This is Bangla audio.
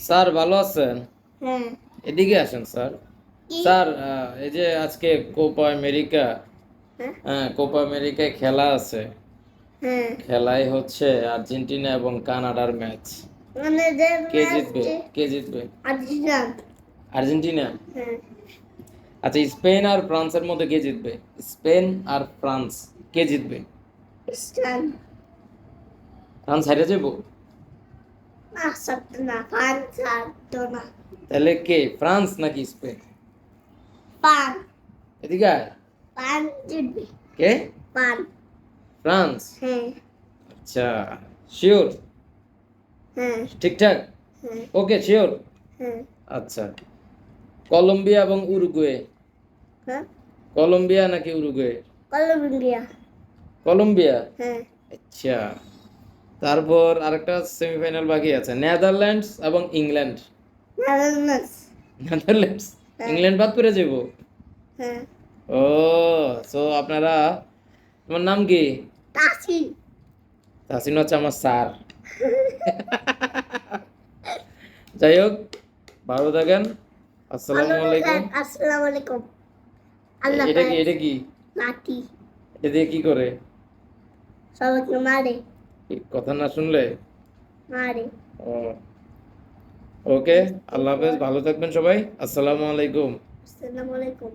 স্যার ভালো আছেন? হ্যাঁ। এদিকে আসেন স্যার। স্যার এই যে আজকে কোপা আমেরিকা হ্যাঁ? হ্যাঁ কোপা আমেরিকায় খেলা আছে। খেলাই হচ্ছে আর্জেন্টিনা এবং কানাডার ম্যাচ। মানে কে জিতবে? কে জিতবে? আর্জেন্টিনা। হ্যাঁ। আচ্ছা স্পেন আর ফ্রান্সের মধ্যে কে জিতবে? স্পেন আর ফ্রান্স কে জিতবে? ফ্রান্স হেরে যাব না না তাহলে কে? ফ্রান্স নাকি স্পেন? পান। এদিকে আয়। পান কে? পান। ফ্রান্স? হ্যাঁ। আচ্ছা শিওর? হ্যাঁ। ঠিকঠাক? হ্যাঁ। Okay sure? হ্যাঁ। আচ্ছা। কলম্বিয়া এবং উরুগুয়ে? হ্যাঁ। কলম্বিয়া নাকি উরুগুয়ে? কলম্বিয়া। কলম্বিয়া? হ্যাঁ। আচ্ছা। তারপর আরেকটা সেমিফাইনাল বাকি আছে। নেদারল্যান্ডস এবং ইংল্যান্ড নেদারল্যান্ডস ইংল্যান্ড বাদ করে যাব হ্যাঁ। ও সো আপনারা তোমার নাম কি? তাসি তাসিন হচ্ছে আমার স্যার। যাই হোক ভালো থাকেন। আসসালামু আলাইকুম। আসসালামু আলাইকুম। আল্লাহ এটা কি এটা কি? লাঠি এটা দিয়ে কি করে? সবাইকে মারে। কথা না শুনলে? ও। ওকে আল্লাহ হাফেজ ভালো থাকবেন সবাই। আসসালামু আলাইকুম। আসসালামু আলাইকুম।